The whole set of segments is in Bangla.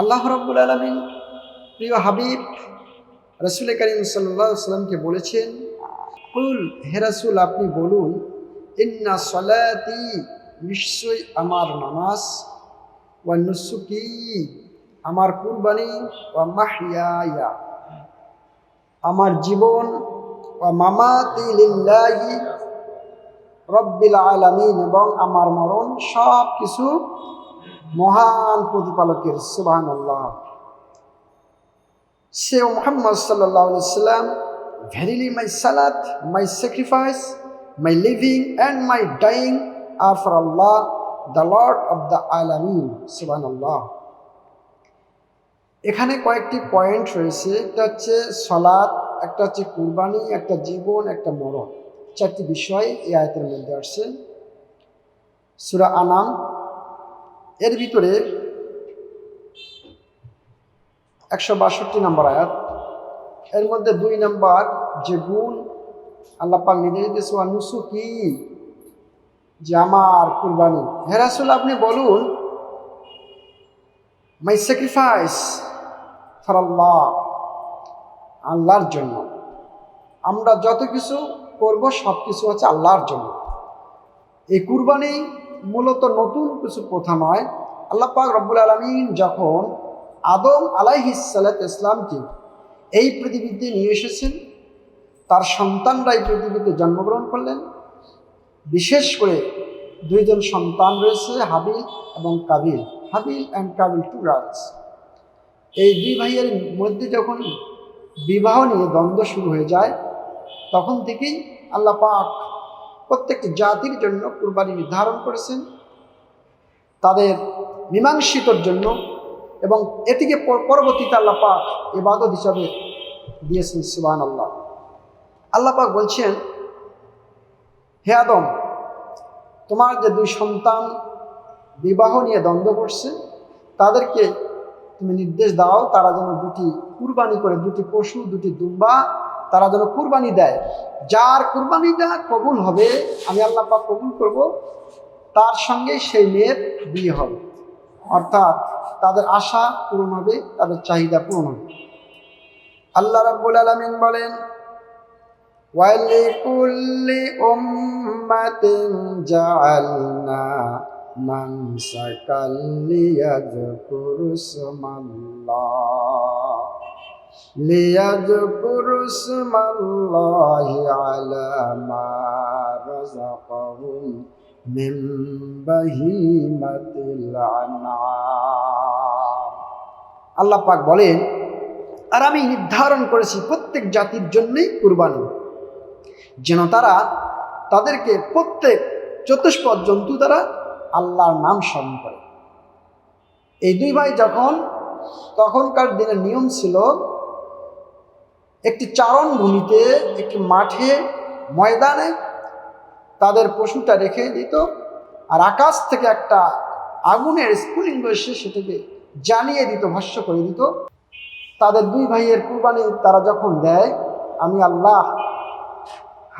আল্লাহ রব্বুল আলমিন প্রিয় হাবিব, রসুল করিম সাল্লাহ সাল্লামকে বলেছেন, কুল হে রাসূল, আপনি বলুন, ইন্না সলাতি নিশ্চয়ই আমার নামাজ, ওয়া নুসুকি আমার কুরবানি, ওয়া মাহিয়া আমার জীবন, ওয়া মামাতি লিল্লাহি রব্বিল আলামিন এবং আমার মরণ সব কিছু মহান প্রতিপালকের সুবহান আল্লাহ সে মোহাম্মদ সাল্লাম ভেরিলি মাই সালাত my sacrifice my living and my dying are for Allah the lord of the আলামিন সুবহান আল্লাহ এখানে কয়েকটি পয়েন্ট রয়েছে, একটা হচ্ছে সলাদ একটা হচ্ছে কুরবানি, একটা জীবন, একটা মরণ। চারটি বিষয় এই আয়তের মধ্যে আসছে। সুরা আনাম এর ভিতরে একশো বাষট্টি নম্বর আয়াত। এর মধ্যে দুই নম্বর, যে গুণ নির্দেশ দিয়েছে নুসু কি যে আমার কুরবানি। হেরাসুল আপনি বলুন মাই স্যাক্রিফাইস ফর আল্লাহ আল্লাহর জন্য। আমরা যত কিছু করব সব কিছু হচ্ছে আল্লাহর জন্য। এই কুরবানি মূলত নতুন কিছু প্রথা নয়। আল্লাহ পাক রব্বুল আলমিন যখন আদম আলাইহিসাল্লাত ইসলামকে এই পৃথিবীতে নিয়ে এসেছেন, তার সন্তানরা এই পৃথিবীতে জন্মগ্রহণ করলেন। বিশেষ করে দুইজন সন্তান রয়েছে, হাবিল এবং Kabil. Habil and Kabil two brothers এই দুই ভাইয়ের মধ্যে যখন বিবাহ নিয়ে দ্বন্দ্ব শুরু হয়ে যায়, তখন থেকেই আল্লাহ পাক প্রত্যেকটি জাতির জন্য কুরবানি নির্ধারণ করেছেন, তাদের মীমাংসিতর জন্য এবং এটিকে পরবর্তীতে আল্লাহ পাক ইবাদত হিসাবে দিয়েছেন সুবান আল্লাহ আল্লাহ পাক বলছেন, হে আদম, তোমার যে দুই সন্তান বিবাহ নিয়ে দ্বন্দ্ব করছে, তাদেরকে তুমি নির্দেশ দাও তারা যেন দুটি কুরবানি করে, দুটি পশু, দুটি দুম্বা তারা যেন কুরবানি দেয়। যার কুরবানিটা কবুল হবে, আমি আল্লাহ পাক কবুল করব, তার সঙ্গে সেই মেয়ের বিয়ে হবে। অর্থাৎ তাদের আশা পূরণ হবে, তাদের চাহিদা পূরণ হবে। আল্লাহ রাব্বুল আলামিন বলেন মানসাকাল লিয়াযকুরু ইসমাল্লাহ লিয়াযকুরু ইসমাল্লাহি আলা মা রাযাকাহুম আল্লাহ পাক বলেন, আর আমি নির্ধারণ করেছি প্রত্যেক জাতির জন্যই কুরবানি। যেন তারা তাদেরকে প্রত্যেক চতুষ্পদ জন্তু দ্বারা আল্লাহর নাম স্মরণ করে। এই দুই ভাই যখন তখনকার দিনের নিয়ম ছিল একটি চারণ ভূমিতে একটি মাঠে, ময়দানে তাদের পশুটা রেখে দিত আর আকাশ থেকে একটা আগুনের স্ফুলিঙ্গ এসে সেটাকে জ্বালিয়ে দিত ভস্য করে দিত। তাদের দুই ভাইয়ের কুরবানি তারা যখন দেয়, আমি আল্লাহ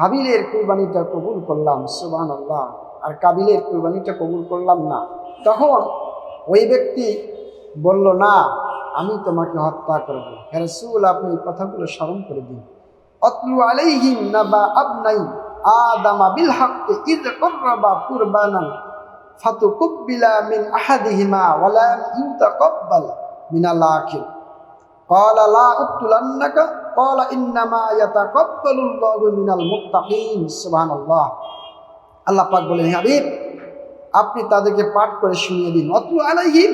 হাবিলের কুরবানিটা কবুল করলাম সুবান আল্লাহ আর কাবিলের কুরবানিটা কবুল করলাম না। তখন ওই ব্যক্তি বলল, না আমি তোমাকে হত্যা করবো হেরসুল আপনি এই কথাগুলো স্মরণ করে দিন অতলু আলাইহিম না বা আবনাই আদামা বিল হাক্কে ইদ করবা কুরবানান ফাতুকুব্বিলা মিন আহাদিহিমা ওয়ালা ইউতাকাব্বাল মিনাল আখির قال لا أقتلنك قال إنما يتقبل الله من المتقين سبحان الله আল্লাহ পাক বলেন হাবিব আপনি তাদেরকে পাঠ করে শুনিয়ে দিন অতু আলাইহিম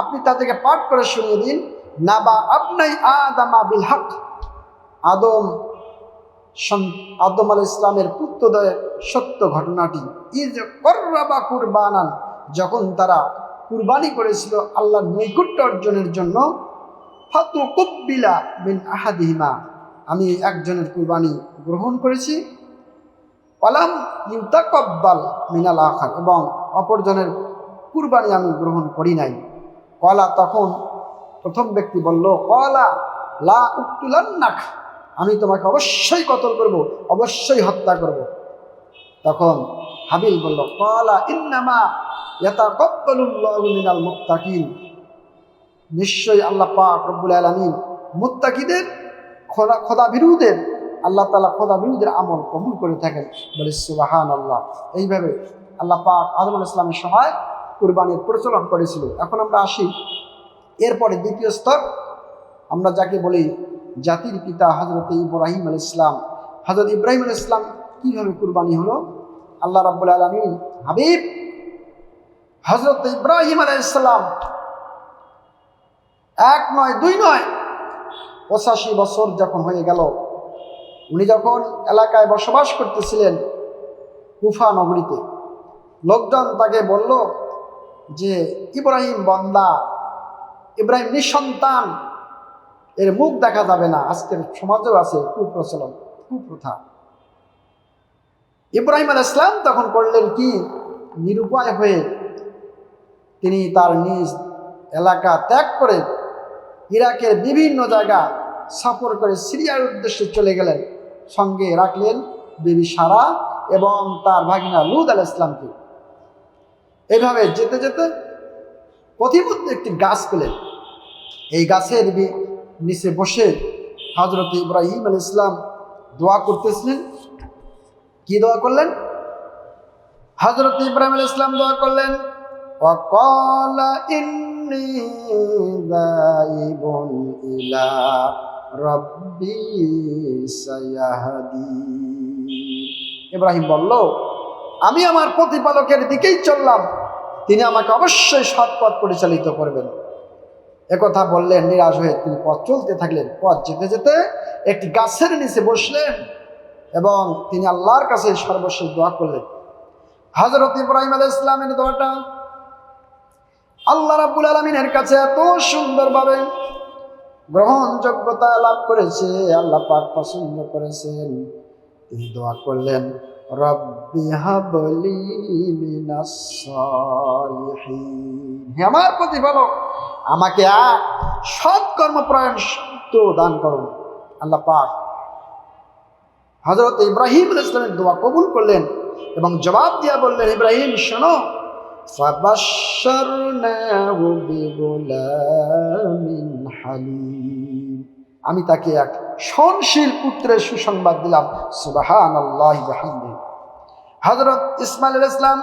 আপনি তাদেরকে পাঠ করে শুনিয়ে দিন, নাবা আপনাই আদামা বিল হক আদম আদম আল ইসলামের পুত্রদয়ের সত্য ঘটনাটি ইজ কররাবা কুরবানান, যখন তারা কুরবানি করেছিল আল্লাহর নৈকুট্য অর্জনের জন্য ফাতু কুব্বিলা বিন আহাদিহিমা। আমি একজনের কুরবানি গ্রহণ করেছি পালাম ইউতাকব্বাল মিনাল আখার, এবং অপরজনের কুরবানি আমি গ্রহণ করি নাই। কলা তখন প্রথম ব্যক্তি বলল, কলা লা উত্তুলান্নাক আমি তোমাকে অবশ্যই কতল করব, অবশ্যই হত্যা করব। তখন হাবিল বলল, কলা ইন্নামা ইয়াতাকাব্বালুল্লাহু মিনাল মুত্তাকিন। নিশ্চয়ই আল্লাহ পাক রব্বুল আলমিন মুত্তাকিদের, খোদা খোদা বিরুদের আল্লাহ তালা খোদা বিরুদের আমল কবুল করে থাকেন। বলে সুবাহান আল্লাহ এইভাবে আল্লাহ পাক আদম আল ইসলামের সময় কুরবানির প্রচলন করেছিল। এখন আমরা আসি এরপরে দ্বিতীয় স্তর। আমরা যাকে বলি জাতির পিতা হজরত ইব্রাহিম আল ইসলাম হজরত ইব্রাহিম আল ইসলাম কীভাবে কুরবানি হলো? আল্লাহ রাব্বুল আলমিন হাবিব হজরত ইব্রাহিম আল ইসলাম এক নয়, দুই নয়, পঁচাশি বছর যখন হয়ে গেল, উনি যখন এলাকায় বসবাস করতেছিলেন কুফা নগরীতে, লোকজন তাকে বলল যে ইব্রাহিম বন্দা, ইব্রাহিম নিঃসন্তান, এর মুখ দেখা যাবে না। আজকের সমাজেও আছে কুপ্রচলন, কুপ্রথা। ইব্রাহিম আল ইসলাম তখন করলেন কি? নিরুপায় হয়ে তিনি তার নিজ এলাকা ত্যাগ করে ইরাকের বিভিন্ন জায়গা সফর করে সিরিয়ার উদ্দেশ্যে চলে গেলেন। সঙ্গে রাখলেন বিবি সারা এবং তার ভাগিনা লুদ আল ইসলামকে এভাবে যেতে যেতে পথিমধ্যে একটি গাছ পেলেন এই গাছের বি- নিচে বসে হজরত ইব্রাহিম আল ইসলাম দোয়া করতেছিলেন কি দোয়া করলেন হজরত ইব্রাহিম আল ইসলাম দোয়া করলেন وقال إني ذاهب إلى ربي سيهدين ইব্রাহিম বলল আমি আমার প্রতিপালকের দিকেই চললাম। তিনি আমাকে অবশ্যই সৎ পথ পরিচালিত করবেন। একথা বললেন, নিরাশ হয়ে তিনি পথ চলতে থাকলেন। পথ যেতে যেতে একটি গাছের নিচে বসলেন এবং তিনি আল্লাহর কাছে সর্বশেষ দোয়া করলেন। হজরত ইব্রাহিম আল ইসলামের দোয়াটা আল্লাহ রাব্বুল আলমিনের কাছে এত সুন্দরভাবে গ্রহণযোগ্যতা লাভ করেছে, আল্লাহ পাক পছন্দ করেছেন। তিনি দোয়া করলেন রব্বি হাবলি মিনাস সালিহিন হে আমার প্রতিপালক আমাকে এক সৎ কর্মপ্রায়ণ পুত্র দান করুন আল্লাহ পাক হজরত ইব্রাহিম আলাইহিস ইসলামের দোয়া কবুল করলেন এবং জবাব দিয়া বললেন ইব্রাহিম শোনো فبشرناه بغلام حليم আমি তাকে এক সহনশীল পুত্রের সুসংবাদ দিলাম। সুবাহান হজরত ইসমাইল ইসলাম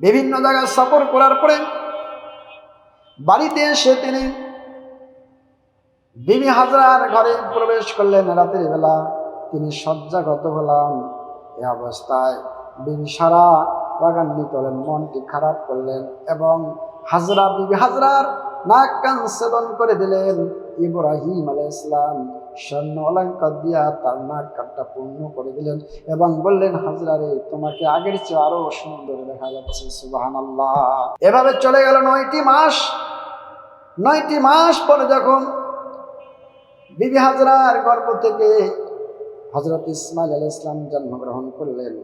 বিভিন্ন জায়গায় সফর করার পরে বাড়িতে এসে তিনি বিবি হাজরার ঘরে প্রবেশ করলেন। রাতের বেলা তিনি শয্যাগত হলাম। এ অবস্থায় বিবি সারা রাগান্বিত হলেন, মনটি খারাপ করলেন এবং হাজরা, বিবি হাজরার নাক কান সেদন করে দিলেন। ইব্রাহিম আলাই ইসলাম স্বর্ণ অলঙ্কার দিয়া তার নাক কাটটা পূর্ণ করে দিলেন এবং বললেন, হাজরারে, তোমাকে আগের চেয়ে আরও সুন্দর দেখা যাচ্ছে সুবাহান আল্লাহ এভাবে চলে গেল নয়টি মাস। নয়টি মাস পরে যখন বিবি হাজরার গর্ভ থেকে হজরত ইসমাইল আল ইসলাম জন্মগ্রহণ করলেন,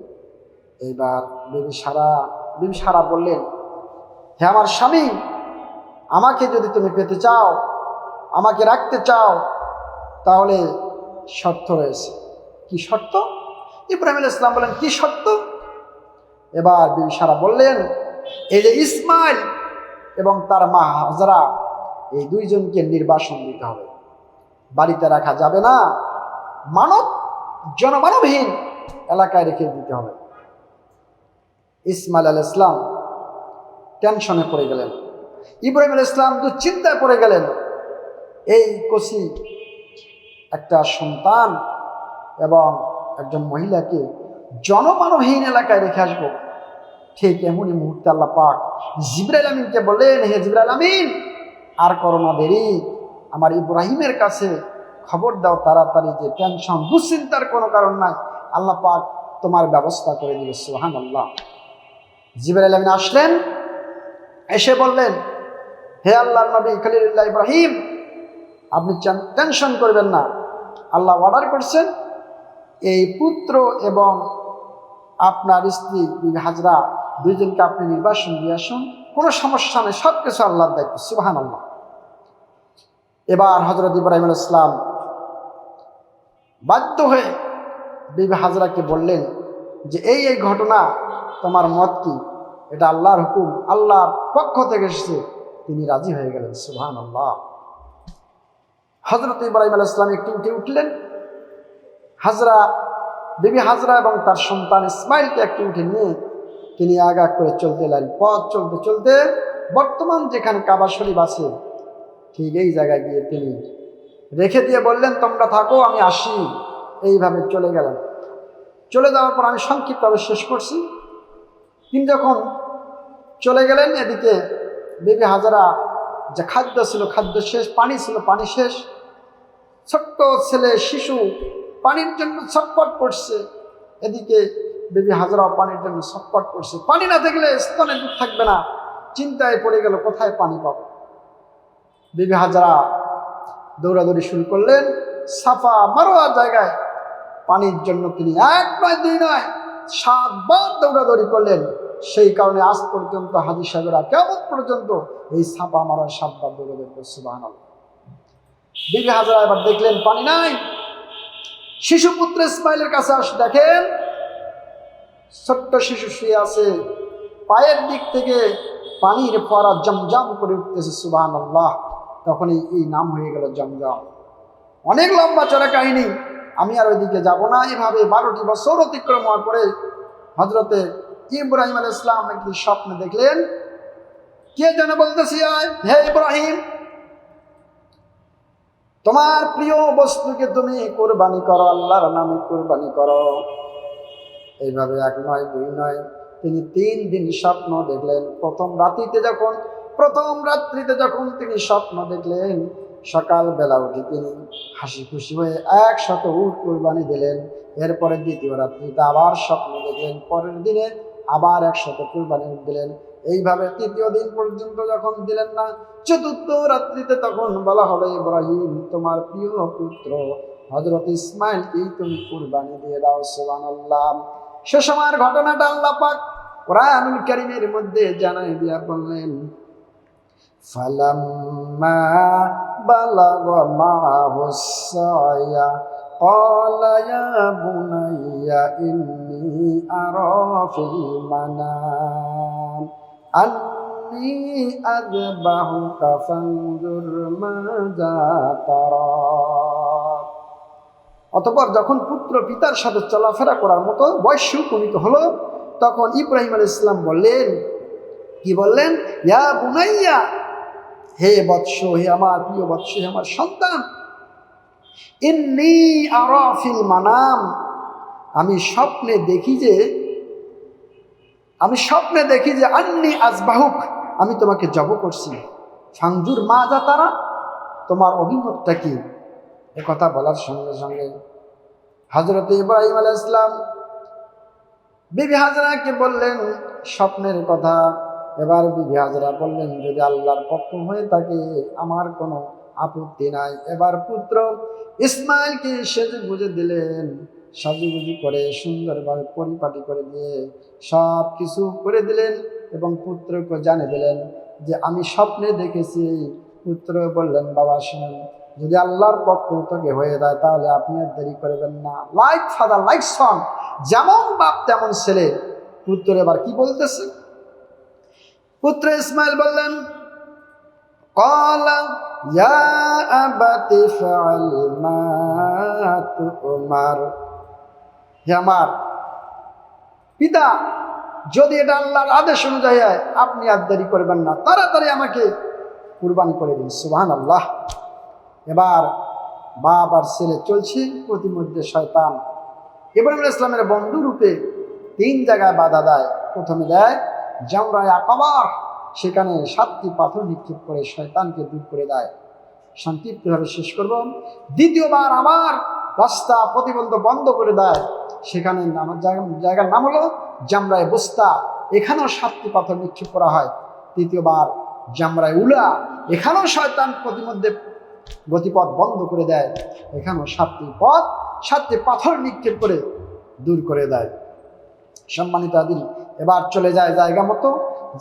এইবার বিবি সারা বিবি সারা বললেন, হে আমার স্বামী, আমাকে যদি তুমি পেতে চাও আমাকে রাখতে চাও, তাহলে শর্ত রয়েছে। কি শর্ত? ইব্রাহিম ইসলাম বলেন, কি শর্ত? এবার বিবি সারা বললেন, এই যে ইসমাইল এবং তার মা হাজরা, এই দুইজনকে নির্বাসন দিতে হবে। বাড়িতে রাখা যাবে না, মানব জনমানবহীন এলাকায় রেখে দিতে হবে। ইসমাইল আল ইসলাম টেনশনে পড়ে গেলেন। ইব্রাহিম আল ইসলাম দুশ্চিন্তায় পড়ে গেলেন। এই কচি একটা সন্তান এবং একজন মহিলাকে জনমানবহীন এলাকায় রেখে আসব। ঠিক এমনই মুহূর্তে আল্লাহ পাক জিব্রাইল আমিনকে বললেন, হে জিব্রাইল আমিন, আর করোনা দেরি। আমার ইব্রাহিমের কাছে খবর দাও তাড়াতাড়ি যে টেনশন দুশ্চিন্তার কোনো কারণ নাই। আল্লাহ পাক তোমার ব্যবস্থা করে দিবে সোহান আল্লাহ জিবরাইল আমিন আসলেন, এসে বললেন, হে আল্লাহ নবী খালিল্লাহ ইব্রাহিম আপনি টেন- টেনশন করবেন না। আল্লাহ অর্ডার করছেন এই পুত্র এবং আপনার স্ত্রী, বিবি হাজরা, দুইজনকে আপনি নির্বাসন দিয়ে আসুন। কোনো সমস্যা নেই সব কিছু আল্লাহর দায়িত্ব সুবাহান আল্লাহ এবার হজরত ইব্রাহিম ইসলাম বাধ্য হয়ে বিবি হাজরাকে বললেন যে, এই এই ঘটনা তোমার মত কি? এটা আল্লাহর হুকুম, আল্লাহর পক্ষ থেকে এসেছে। তিনি রাজি হয়ে গেলেন সুহান আল্লাহ হজরত ইব্রাহিম আল ইসলাম একটু উঠে উঠলেন। হাজরা, বিবি হাজরা এবং তার সন্তান ইসমাইলকে একটি উঠে নিয়ে তিনি আগা করে চলতে লাগলেন। পথ চলতে চলতে বর্তমান যেখানে কাবা শরীফ আছে, ঠিক এই জায়গায় গিয়ে তিনি রেখে দিয়ে বললেন, তোমরা থাকো, আমি আসি। এইভাবে চলে গেলাম চলে যাওয়ার পর আমি সংক্ষিপ্তভাবে শেষ করছি। তিনি যখন চলে গেলেন, এদিকে বেবি হাজারা যে খাদ্য ছিল, খাদ্য শেষ, পানি ছিল, পানি শেষ। ছোট্ট ছেলে, শিশু, পানির জন্য ছটপট করছে। এদিকে বেবি হাজারাও পানির জন্য ছটপট করছে। পানি না থাকলে স্তনে দুধ থাকবে না। চিন্তায় পড়ে গেল, কোথায় পানি পাব? বেবি হাজারা দৌড়াদৌড়ি শুরু করলেন। সাফা মারোয়া জায়গায় পানির জন্য তিনি এক নয়, দুই নয়, সাতবার দৌড়াদৌড়ি করলেন। সেই কারণে আজ পর্যন্ত হাজি সাহেবেরা কেমন পর্যন্ত এই সাপা মারা সাতবার দৌড়াদৌড়ি করছে বাহানাল বিবি হাজারা, এবার দেখলেন পানি নাই। শিশু পুত্র ইসমাইলের কাছে আস, দেখেন ছোট্ট শিশু শুয়ে আছে। পায়ের দিক থেকে পানির ফোয়ারা জমজম করে উঠতেছে সুবাহ আল্লাহ তখন এই নাম হয়ে গেল জমজম। অনেক লম্বা চড়া কাহিনী। আমি আর ওইদিকে যাব না। এভাবে বারোটি বছর অতিক্রম হওয়ার পরে হজরতে ইব্রাহিম আল ইসলাম একটি স্বপ্ন দেখলেন? কে যেন বলতেছি হে ইব্রাহিম, তোমার প্রিয় বস্তুকে তুমি কোরবানি করো, আল্লাহর নামে কোরবানি করো। এইভাবে এক নয়, দুই নয়, তিনি তিন দিন স্বপ্ন দেখলেন। প্রথম রাত্রিতে যখন, প্রথম রাত্রিতে যখন তিনি স্বপ্ন দেখলেন, সকালবেলা উঠে তিনি হাসি খুশি হয়ে একশত উট কোরবানি দিলেন। এরপরে দ্বিতীয় রাত্রিতে আবার স্বপ্ন দেখলেন। পরের দিনে আবার একশত কুরবানি দিলেন। এইভাবে তৃতীয় দিন পর্যন্ত যখন দিলেন না, চতুর্থ রাত্রিতে তখন বলা হলো ইব্রাহিম, তোমার প্রিয় পুত্র হজরত ইসমাইলকেই তুমি কুরবানি দিয়ে দাও। সোবান আল্লাহ সে সময়ের ঘটনাটা আল্লাহ পাক কোরআনুল কারিমের মধ্যে জানাই দিয়া বললেন, ফালাম্মা বালাগ মাহু সায়া। قال يا بني إني أرى في المنام أني أذبحك فانظر ماذا ترى অতপর যখন পুত্র পিতার সাথে চলাফেরা করার মতো বয়স উপনীত হলো তখন ইব্রাহিম আল ইসলাম বললেন কি বললেন ইয়া বুনাইয়া হে বৎস হে আমার প্রিয় বৎস হে আমার সন্তান ইন্নি আরাফিল মানাম। আমি স্বপ্নে দেখি যে, আমি স্বপ্নে দেখি যে, আন্নি আজবাহুক, আমি তোমাকে জব করছি। ফাংজুর মা যা তারা, তোমার অভিমতটা কি? কথা বলার সঙ্গে সঙ্গে হজরত ইব্রাহিম আলাহ ইসলাম বিবি হাজরাকে বললেন, স্বপ্নের কথা। এবার বিবি হাজরা বললেন, যদি আল্লাহর পক্ষ হয়ে থাকে, আমার কোনো আপত্তি নাই। এবার পুত্র ইসমাইলকে সেজে বুঝে দিলেন। সাজুগুজি করে সুন্দরভাবে পরিপাটি করে দিয়ে সব কিছু করে দিলেন এবং পুত্রকে জানে দিলেন যে, আমি স্বপ্নে দেখেছি। পুত্র বললেন, বাবা, শুনেন, যদি আল্লাহর পক্ষ তোকে হয়ে যায়, তাহলে আপনি আর দেরি করবেন না। লাইক ফাদার লাইক সন যেমন বাপ, তেমন ছেলে। পুত্র এবার কি বলতেছে? পুত্র ইসমাইল বললেন, কলা يا أبت فعل ما تؤمر হে আমার পিতা যদি এটা আল্লাহর আদেশ অনুযায়ী হয় আপনি আর দেরি করবেন না তাড়াতাড়ি আমাকে কুরবানি করে দিন সুবহান আল্লাহ এবার বাপ আর ছেলে চলছে প্রতিমধ্যে শয়তান ইব্রাহিম ইসলামের বন্ধু রূপে তিন জায়গায় বাধা দেয় প্রথমে দেয় জামরায় আকাবার সেখানে সাতটি পাথর নিক্ষেপ করে শয়তানকে দূর করে দেয়। শান্তিপ্রিয়ভাবে শেষ করব। দ্বিতীয়বার আবার রাস্তা প্রতিবন্ধ বন্ধ করে দেয়। সেখানে আমার জায়গা, জায়গার নাম হলো জামরায় বস্তা। এখানেও সাতটি পাথর নিক্ষেপ করা হয়। তৃতীয়বার জামরায় উলা। এখানেও শয়তান প্রতিমধ্যে গতিপথ বন্ধ করে দেয়। এখানেও সাতটি পথ, সাতটি পাথর নিক্ষেপ করে দূর করে দেয়। সম্মানিত আদিল এবার চলে যায় জায়গা মতো।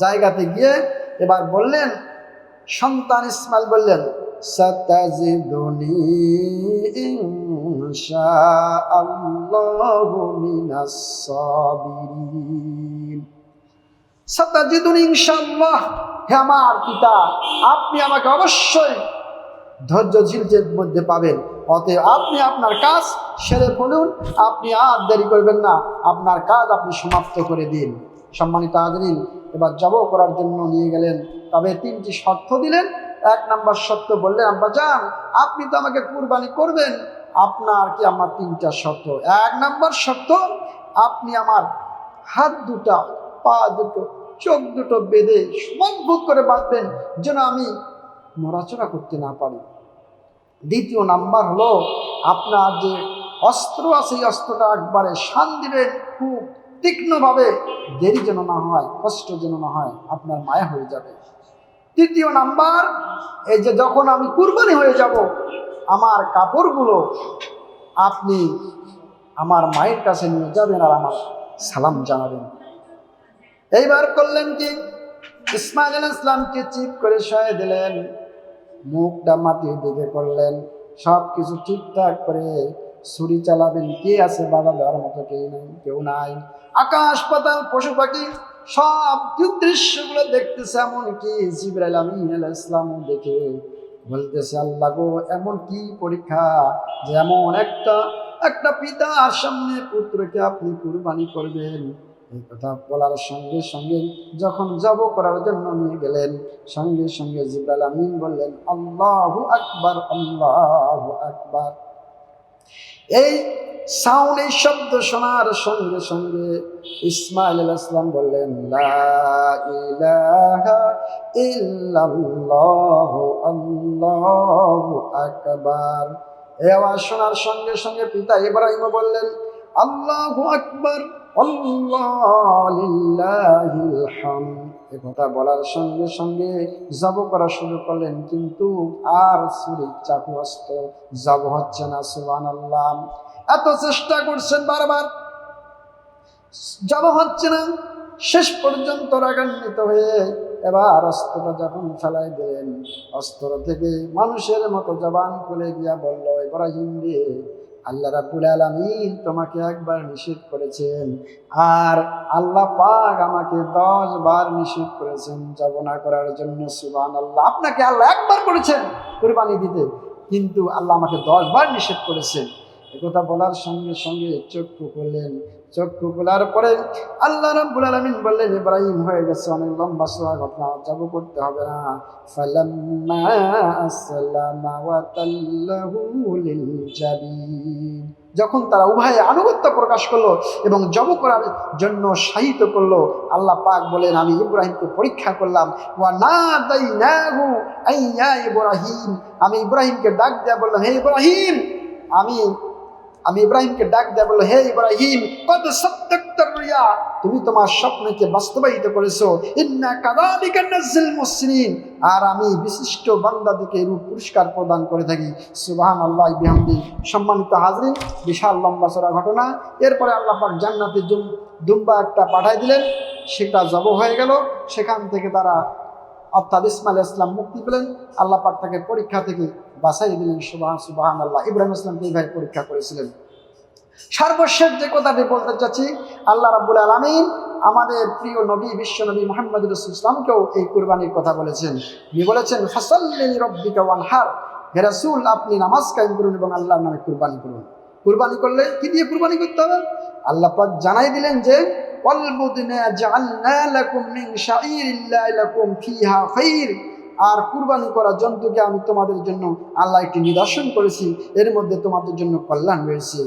জায়গাতে গিয়ে এবার বললেন, সন্তান ইসমাইল বললেন হে আমার পিতা, আপনি আমাকে অবশ্যই ধৈর্যশীলদের মধ্যে পাবেন। অতএব আপনি আপনার কাজ সেরে ফেলুন, আপনি আর দেরি করবেন না, আপনার কাজ আপনি সমাপ্ত করে দিন। সম্মানিত আদরিন এবার জব করার জন্য নিয়ে গেলেন। তবে তিনটি শর্ত দিলেন। এক নাম্বার শর্ত বললেন, আব্বা যান আপনি তো আমাকে কুরবানি করবেন। আপনার কি আমার তিনটা শর্ত? এক নাম্বার শর্ত, আপনি আমার হাত দুটা, পা দুটো, চোখ দুটো বেঁধে মজবুত করে বাঁধবেন, যেন আমি নড়াচড়া করতে না পারি। দ্বিতীয় নাম্বার হলো, আপনার যে অস্ত্র আছে, এই অস্ত্রটা একবারে শান দিবেন, খুব তীক্ষ্ণভাবে দেরি যেন না হয়, কষ্ট যেন না হয়, আপনার মায়া হয়ে যাবে। তৃতীয় নাম্বার, এই যে যখন আমি কুরবানি হয়ে যাব, আমার কাপড়গুলো আপনি আমার মায়ের কাছে নিয়ে যাবেন আর আমার সালাম জানাবেন। এইবার করলেন কি? ইসমাইল ইসলামকে চিপ করে সয়ে দিলেন, মুখটা মাটির দিকে করলেন সব কিছু ঠিকঠাক করে ছুরি চালাবেন। কে আছে বাধা দেওয়ার মতো কেউ নাই কেউ নাই। আকাশ পাতাল, পশু পাখি, সব দৃশ্যগুলো দেখতেছে এমন কি আমিন আলাইহিস ইসলামও দেখে বলতেছে, আল্লাহ গো, এমন কি পরীক্ষা যে এমন একটা একটা পিতা সামনে পুত্রকে আপনি কুরবানি করবেন? এই কথা বলার সঙ্গে সঙ্গে যখন জব করার জন্য নিয়ে গেলেন, সঙ্গে সঙ্গে জিব্রাইল আমিন বললেন, আল্লাহ আকবার আল্লাহ আকবার। এই সাউন্ড এই শব্দ শোনার সঙ্গে সঙ্গে ইসমাইল আলাইহিস সালাম বললেন আল্লাহু আকবার। এই আওয়াজ শোনার সঙ্গে সঙ্গে পিতা ইব্রাহিম বললেন, আল্লাহু আকবার এ কথা বলার সঙ্গে সঙ্গে জব করা শুরু করলেন, কিন্তু আর ছুরি চাকু অস্ত্র জব হচ্ছে না সুবান আল্লাহ এত চেষ্টা করছেন বারবার। জব হচ্ছে না, শেষ পর্যন্ত রাগান্বিত হয়ে এবার অস্ত্রটা যখন ফেলাই দিলেন, অস্ত্র থেকে মানুষের মতো জবান খুলে গিয়া বলল ইব্রাহিম রে আল্লাহ রাবুল আলমিন তোমাকে একবার নিষেধ করেছেন। আর আল্লাহ পাক আমাকে দশ বার নিষেধ করেছেন যাবনা করার জন্য সুবান আল্লাহ আপনাকে আল্লাহ একবার করেছেন কোরবানি দিতে, কিন্তু আল্লাহ আমাকে দশ বার নিষেধ করেছেন। একথা বলার সঙ্গে সঙ্গে চক্ষু করলেন চক্ষু খোলার পরে আল্লাহ রাব্বুল আলামিন বললেন, ইব্রাহিম হয়ে গেছে, অনেক লম্বা সোয়া ঘটনা, যাব করতে হবে না। ফালাম্মা আসলামা ওয়া তাল্লাহু লিল যখন তারা উভয়ে আনুগত্য প্রকাশ করল এবং জব করার জন্য সাহিত করল, আল্লাহ পাক বলেন আমি ইব্রাহিমকে পরীক্ষা করলাম। ওয়া না দাই নাহু আইয়া ইব্রাহিম। আমি ইব্রাহিমকে ডাক দেয়া বললাম, হে ইব্রাহিম, আমি আমি ইব্রাহিমকে ডাক দেয়া বলল, হে ইব্রাহিম কত সত্যক্তরিয়া তুমি তোমার স্বপ্নকে বাস্তবায়িত করেছ। আর আমি বিশিষ্ট বান্দাদিকে রূপ পুরস্কার প্রদান করে থাকি। সুবাহান আল্লাহ বিহামদি। সম্মানিত হাজরিন, বিশাল লম্বা চড়া ঘটনা। এরপরে আল্লাহ পাক জান্নাতে দুম্বা একটা পাঠাই দিলেন। সেটা জব হয়ে গেল। সেখান থেকে তারা অর্থাৎ ইসমাইল ইসলাম মুক্তি পেলেন, আল্লাহ পাক তাকে পরীক্ষা থেকে বাসাই দিলেন সুবাহ সুবাহান আল্লাহ ইব্রাহিম ইসলামকে এইভাবে পরীক্ষা করেছিলেন। সর্বশেষ যে কথাটি বলতে চাচ্ছি, আল্লাহ রাবুল আলমিন আমাদের প্রিয় নবী, বিশ্ব নবী মোহাম্মদ ইসলামকেও এই কুরবানির কথা বলেছেন। তিনি বলেছেন, ফসল্লি রব্বিকা ওয়ানহার। রাসূল, আপনি নামাজ কায়েম করুন এবং আল্লাহর নামে কুরবানি করুন। কুরবানি করলে কি দিয়ে কুরবানি করতে হবে? আল্লাহ পাক জানাই দিলেন যে ওয়ালবুদনা জাআলনা লাকুম মিন ফিহা খাইর। আর কুরবানি করা জন্তুকে আমি তোমাদের জন্য আল্লাহ একটি নিদর্শন করেছি, এর মধ্যে তোমাদের জন্য কল্যাণ রয়েছে।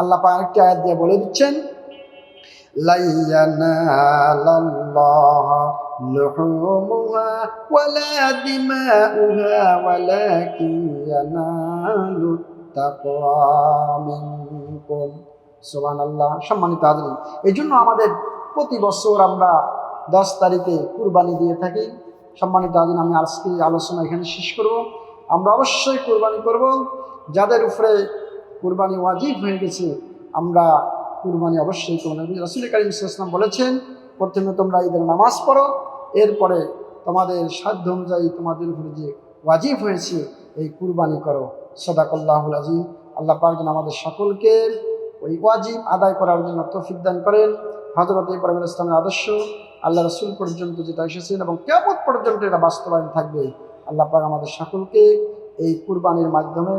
আল্লাহ পাক একটি আয়াত দিয়ে বলে দিচ্ছেন তাকওয়া মিনকুম আল্লাহ সম্মানিত আদরি এই জন্য আমাদের প্রতি বছর আমরা দশ তারিখে কুরবানি দিয়ে থাকি। সম্মানিত আদিন আমি আজকে আলোচনা এখানে শেষ করব। আমরা অবশ্যই কোরবানি করব। যাদের উপরে কোরবানি ওয়াজিব হয়ে গেছে, আমরা কুরবানি অবশ্যই করব। রসুল করিম ইসলাম বলেছেন, প্রথমে তোমরা ঈদের নামাজ পড়ো, এরপরে তোমাদের সাধ্য অনুযায়ী তোমাদের উপরে যে ওয়াজিব হয়েছে, এই কুরবানি করো। সদাকল্লাহুল আজিম আল্লাহ পাক যেন আমাদের সকলকে ওই ওয়াজিব আদায় করার জন্য তৌফিক দান করেন। হজরত ইব্রাহিম ইসলামের আদর্শ, আল্লাহ রসুল পর্যন্ত যেটা এসেছেন এবং কেমন পর্যন্ত এটা বাস্তবায়ন থাকবে। আল্লাহ পাক আমাদের সকলকে এই কুরবানির মাধ্যমে,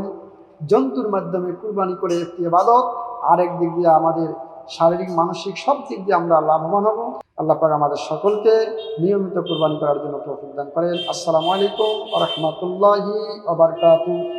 জন্তুর মাধ্যমে কুরবানি করে একটি ইবাদত, আরেক দিক দিয়ে আমাদের শারীরিক, মানসিক সব দিক দিয়ে আমরা লাভবান হব। আল্লাহ পাক আমাদের সকলকে নিয়মিত কুরবানি করার জন্য তৌফিক দান করেন। আসসালামু আলাইকুম রহমতুল্লাহি